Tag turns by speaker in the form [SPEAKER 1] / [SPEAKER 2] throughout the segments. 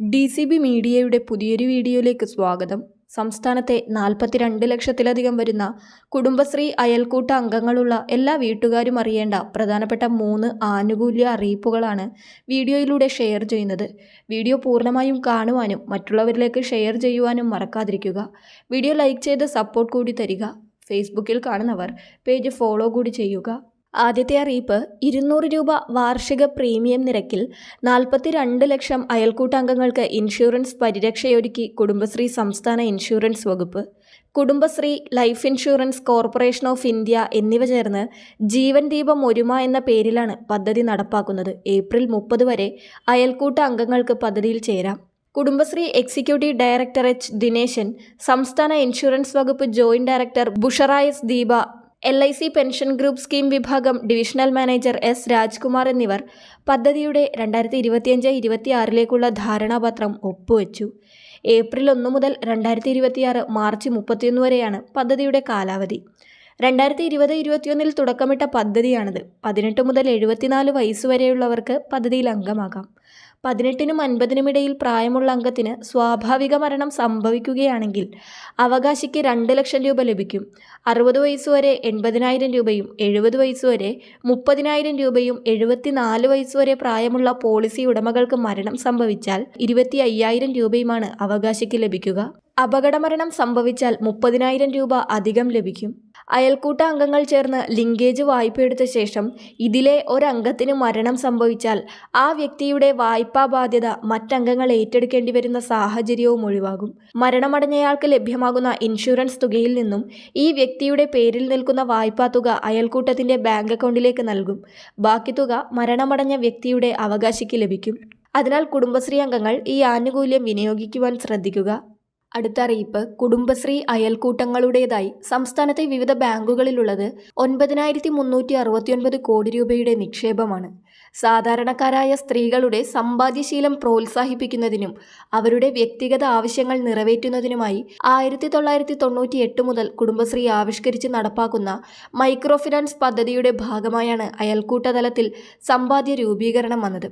[SPEAKER 1] D C B മീഡിയയുടെ പുതിയൊരു വീഡിയോയിലേക്ക് സ്വാഗതം. സംസ്ഥാനത്തെ നാൽപ്പത്തിരണ്ട് ലക്ഷത്തിലധികം വരുന്ന കുടുംബശ്രീ അയൽക്കൂട്ട അംഗങ്ങളുള്ള എല്ലാ വീട്ടുകാരും അറിയേണ്ട പ്രധാനപ്പെട്ട മൂന്ന് ആനുകൂല്യ അറിയിപ്പുകളാണ് വീഡിയോയിലൂടെ ഷെയർ ചെയ്യുന്നത്. വീഡിയോ പൂർണമായും കാണുവാനും മറ്റുള്ളവരിലേക്ക് ഷെയർ ചെയ്യുവാനും മറക്കാതിരിക്കുക. വീഡിയോ ലൈക്ക് ചെയ്ത് സപ്പോർട്ട് കൂടി തരിക. ഫേസ്ബുക്കിൽ കാണുന്നവർ പേജ് ഫോളോ കൂടി ചെയ്യുക. ആദ്യത്തെ അറിയിപ്പ് ഇരുന്നൂറ് രൂപ വാർഷിക പ്രീമിയം നിരക്കിൽ നാൽപ്പത്തി രണ്ട് ലക്ഷം അയൽക്കൂട്ടാംഗങ്ങൾക്ക് ഇൻഷുറൻസ് പരിരക്ഷയൊരുക്കി കുടുംബശ്രീ സംസ്ഥാന ഇൻഷുറൻസ് വകുപ്പ്. Kudumbashree life insurance corporation of India എന്നിവ ചേർന്ന് ജീവൻ ദീപം ഒരുമ എന്ന പേരിലാണ് പദ്ധതി നടപ്പാക്കുന്നത്. ഏപ്രിൽ മുപ്പത് വരെ അയൽക്കൂട്ട അംഗങ്ങൾക്ക് പദ്ധതിയിൽ ചേരാം. Kudumbashree executive director H. Dineshan സംസ്ഥാന ഇൻഷുറൻസ് വകുപ്പ് joint director ബുഷറായസ് Deepa L I C pension group scheme വിഭാഗം ഡിവിഷണൽ മാനേജർ എസ് രാജ്കുമാർ എന്നിവർ പദ്ധതിയുടെ രണ്ടായിരത്തി ഇരുപത്തിയഞ്ച് ഇരുപത്തിയാറിലേക്കുള്ള ധാരണാപത്രം ഒപ്പുവെച്ചു. ഏപ്രിൽ ഒന്ന് മുതൽ രണ്ടായിരത്തി ഇരുപത്തിയാറ് മാർച്ച് മുപ്പത്തിയൊന്ന് വരെയാണ് പദ്ധതിയുടെ കാലാവധി. രണ്ടായിരത്തി ഇരുപത് ഇരുപത്തിയൊന്നിൽ തുടക്കമിട്ട പദ്ധതിയാണിത്. പതിനെട്ട് മുതൽ എഴുപത്തിനാല് വയസ്സുവരെയുള്ളവർക്ക് പദ്ധതിയിൽ അംഗമാകാം. പതിനെട്ടിനും അൻപതിനും ഇടയിൽ പ്രായമുള്ള അംഗത്തിന് സ്വാഭാവിക മരണം സംഭവിക്കുകയാണെങ്കിൽ അവകാശിക്ക് രണ്ട് ലക്ഷം രൂപ ലഭിക്കും. അറുപത് വയസ്സുവരെ എൺപതിനായിരം രൂപയും എഴുപത് വയസ്സുവരെ മുപ്പതിനായിരം രൂപയും എഴുപത്തിനാല് വയസ്സുവരെ പ്രായമുള്ള പോളിസി ഉടമകൾക്ക് മരണം സംഭവിച്ചാൽ ഇരുപത്തി അയ്യായിരം രൂപയുമാണ് അവകാശിക്ക് ലഭിക്കുക. അപകടമരണം സംഭവിച്ചാൽ മുപ്പതിനായിരം രൂപ അധികം ലഭിക്കും. അയൽക്കൂട്ട അംഗങ്ങൾ ചേർന്ന് ലിങ്കേജ് വായ്പയെടുത്ത ശേഷം ഇതിലെ ഒരംഗത്തിന് മരണം സംഭവിച്ചാൽ ആ വ്യക്തിയുടെ വായ്പാ ബാധ്യത മറ്റംഗങ്ങൾ ഏറ്റെടുക്കേണ്ടി വരുന്ന സാഹചര്യവും ഒഴിവാകും. മരണമടഞ്ഞയാൾക്ക് ലഭ്യമാകുന്ന ഇൻഷുറൻസ് തുകയിൽ നിന്നും ഈ വ്യക്തിയുടെ പേരിൽ നിൽക്കുന്ന വായ്പാ തുക അയൽക്കൂട്ടത്തിന്റെ ബാങ്ക് അക്കൗണ്ടിലേക്ക് നൽകും. ബാക്കി തുക മരണമടഞ്ഞ വ്യക്തിയുടെ അവകാശിക്ക് ലഭിക്കും. അതിനാൽ കുടുംബശ്രീ അംഗങ്ങൾ ഈ ആനുകൂല്യം വിനിയോഗിക്കുവാൻ ശ്രദ്ധിക്കുക. അടുത്ത അറിയിപ്പ് കുടുംബശ്രീ അയൽക്കൂട്ടങ്ങളുടേതായി. സംസ്ഥാനത്തെ വിവിധ ബാങ്കുകളിലുള്ളത് ഒൻപതിനായിരത്തി മുന്നൂറ്റി അറുപത്തിയൊൻപത് കോടി രൂപയുടെ നിക്ഷേപമാണ്. സാധാരണക്കാരായ സ്ത്രീകളുടെ സമ്പാദ്യശീലം പ്രോത്സാഹിപ്പിക്കുന്നതിനും അവരുടെ വ്യക്തിഗത ആവശ്യങ്ങൾ നിറവേറ്റുന്നതിനുമായി ആയിരത്തി തൊള്ളായിരത്തി തൊണ്ണൂറ്റി എട്ട് മുതൽ കുടുംബശ്രീ ആവിഷ്കരിച്ച് നടപ്പാക്കുന്ന മൈക്രോ ഫിനാൻസ് പദ്ധതിയുടെ ഭാഗമായാണ് അയൽക്കൂട്ടതലത്തിൽ സമ്പാദ്യ രൂപീകരണം വന്നത്.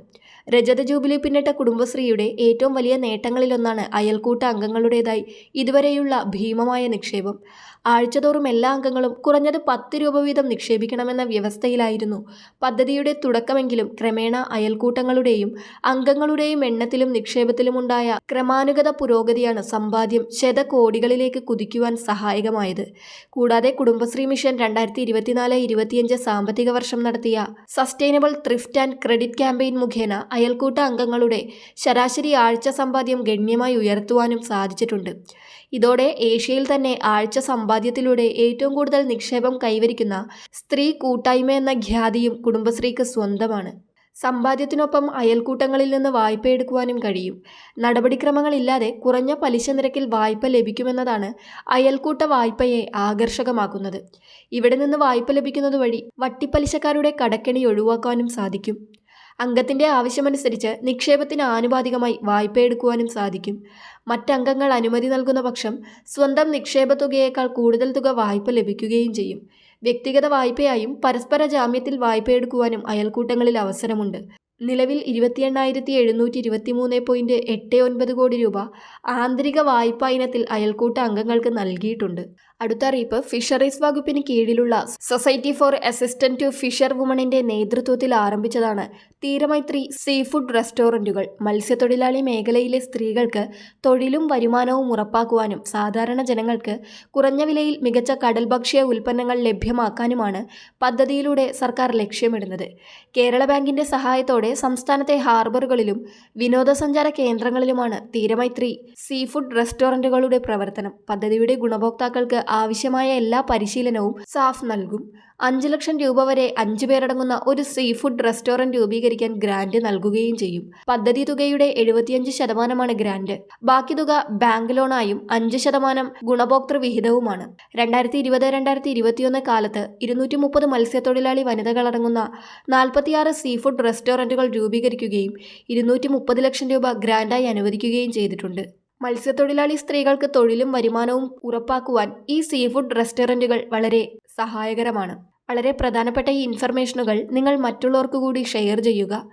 [SPEAKER 1] രജത ജൂബിലി പിന്നിട്ട കുടുംബശ്രീയുടെ ഏറ്റവും വലിയ നേട്ടങ്ങളിലൊന്നാണ് അയൽക്കൂട്ട അംഗങ്ങളുടേതായി ഇതുവരെയുള്ള ഭീമമായ നിക്ഷേപം. ആഴ്ചതോറും എല്ലാ അംഗങ്ങളും കുറഞ്ഞത് പത്ത് രൂപ വീതം നിക്ഷേപിക്കണമെന്ന വ്യവസ്ഥയിലായിരുന്നു പദ്ധതിയുടെ തുടക്കമെങ്കിലും ക്രമേണ അയൽക്കൂട്ടങ്ങളുടെയും അംഗങ്ങളുടെയും എണ്ണത്തിലും നിക്ഷേപത്തിലുമുണ്ടായ ക്രമാനുഗത പുരോഗതിയാണ് സമ്പാദ്യം ശതകോടികളിലേക്ക് കുതിക്കുവാൻ സഹായകമായത്. കൂടാതെ കുടുംബശ്രീ മിഷൻ രണ്ടായിരത്തി ഇരുപത്തിനാല് ഇരുപത്തിയഞ്ച് സാമ്പത്തിക വർഷം നടത്തിയ sustainable thrift and credit campaign മുഖേന അയൽക്കൂട്ട അംഗങ്ങളുടെ ശരാശരി ആഴ്ച സമ്പാദ്യം ഗണ്യമായി ഉയർത്തുവാനും സാധിച്ചിട്ടുണ്ട്. ഇതോടെ ഏഷ്യയിൽ തന്നെ ആഴ്ച സമ്പാദ്യത്തിലൂടെ ഏറ്റവും കൂടുതൽ നിക്ഷേപം കൈവരിക്കുന്ന സ്ത്രീ കൂട്ടായ്മ എന്ന ഖ്യാതിയും കുടുംബശ്രീക്ക് സ്വന്തമാണ്. സമ്പാദ്യത്തിനൊപ്പം അയൽക്കൂട്ടങ്ങളിൽ നിന്ന് വായ്പ എടുക്കുവാനും കഴിയും. നടപടിക്രമങ്ങളില്ലാതെ കുറഞ്ഞ പലിശ നിരക്കിൽ വായ്പ ലഭിക്കുമെന്നതാണ് അയൽക്കൂട്ട വായ്പയെ ആകർഷകമാക്കുന്നത്. ഇവിടെ നിന്ന് വായ്പ ലഭിക്കുന്നത് വഴി വട്ടിപ്പലിശക്കാരുടെ കടക്കെണി ഒഴിവാക്കാനും സാധിക്കും. അംഗത്തിന്റെ ആവശ്യമനുസരിച്ച് നിക്ഷേപത്തിന് ആനുപാതികമായി വായ്പ എടുക്കുവാനും സാധിക്കും. മറ്റംഗങ്ങൾ അനുമതി നൽകുന്ന പക്ഷം സ്വന്തം നിക്ഷേപ തുകയേക്കാൾ കൂടുതൽ തുക വായ്പ ലഭിക്കുകയും ചെയ്യും. വ്യക്തിഗത വായ്പയായും പരസ്പര ജാമ്യത്തിൽ വായ്പ എടുക്കുവാനും അയൽക്കൂട്ടങ്ങളിൽ അവസരമുണ്ട്. നിലവിൽ ഇരുപത്തി എണ്ണായിരത്തി എഴുന്നൂറ്റി ഇരുപത്തി മൂന്ന് പോയിന്റ് എട്ട് ഒൻപത് കോടി രൂപ ആന്തരിക വായ്പാ ഇനത്തിൽ അയൽക്കൂട്ട അംഗങ്ങൾക്ക് നൽകിയിട്ടുണ്ട്. അടുത്ത അറിയിപ്പ് ഫിഷറീസ് വകുപ്പിന് കീഴിലുള്ള society for assistant to fisher വുമണിന്റെ നേതൃത്വത്തിൽ ആരംഭിച്ചതാണ് തീരമൈത്രി സീ ഫുഡ് റെസ്റ്റോറന്റുകൾ. മത്സ്യത്തൊഴിലാളി മേഖലയിലെ സ്ത്രീകൾക്ക് തൊഴിലും വരുമാനവും ഉറപ്പാക്കുവാനും സാധാരണ ജനങ്ങൾക്ക് കുറഞ്ഞ വിലയിൽ മികച്ച കടൽ ഭക്ഷ്യ ഉൽപ്പന്നങ്ങൾ ലഭ്യമാക്കാനുമാണ് പദ്ധതിയിലൂടെ സർക്കാർ ലക്ഷ്യമിടുന്നത്. കേരള ബാങ്കിന്റെ സഹായത്തോടെ സംസ്ഥാനത്തെ ഹാർബറുകളിലും വിനോദസഞ്ചാര കേന്ദ്രങ്ങളിലുമാണ് തീരമൈത്രി സീ ഫുഡ് റെസ്റ്റോറന്റുകളുടെ പ്രവർത്തനം. പദ്ധതിയുടെ ഗുണഭോക്താക്കൾക്ക് ആവശ്യമായ എല്ലാ പരിശീലനവും സാഫ് നൽകും. അഞ്ച് ലക്ഷം രൂപ വരെ അഞ്ചു പേരടങ്ങുന്ന ഒരു സീ ഫുഡ് റെസ്റ്റോറന്റ് രൂപീകരിക്കാൻ ഗ്രാന്റ് നൽകുകയും ചെയ്യും. പദ്ധതി തുകയുടെ എഴുപത്തിയഞ്ച് ശതമാനമാണ് ഗ്രാന്റ്. ബാക്കി തുക ബാങ്ക് ലോണായും അഞ്ച് ശതമാനം ഗുണഭോക്തൃ വിഹിതവുമാണ്. രണ്ടായിരത്തി ഇരുപത് രണ്ടായിരത്തി ഇരുപത്തിയൊന്ന് കാലത്ത് ഇരുന്നൂറ്റി മുപ്പത് മത്സ്യത്തൊഴിലാളി വനിതകളടങ്ങുന്ന നാൽപ്പത്തിയാറ് സീ ഫുഡ് റെസ്റ്റോറന്റുകൾ രൂപീകരിക്കുകയും ഇരുന്നൂറ്റി മുപ്പത് ലക്ഷം രൂപ ഗ്രാന്റായി അനുവദിക്കുകയും ചെയ്തിട്ടുണ്ട്. മത്സ്യത്തൊഴിലാളി സ്ത്രീകൾക്ക് തൊഴിലും വരുമാനവും ഉറപ്പാക്കുവാൻ ഈ സീ ഫുഡ് റെസ്റ്റോറന്റുകൾ വളരെ സഹായകരമാണ്. വളരെ പ്രധാനപ്പെട്ട ഈ ഇൻഫർമേഷനുകൾ നിങ്ങൾ മറ്റുള്ളവർക്ക് കൂടി ഷെയർ ചെയ്യുക.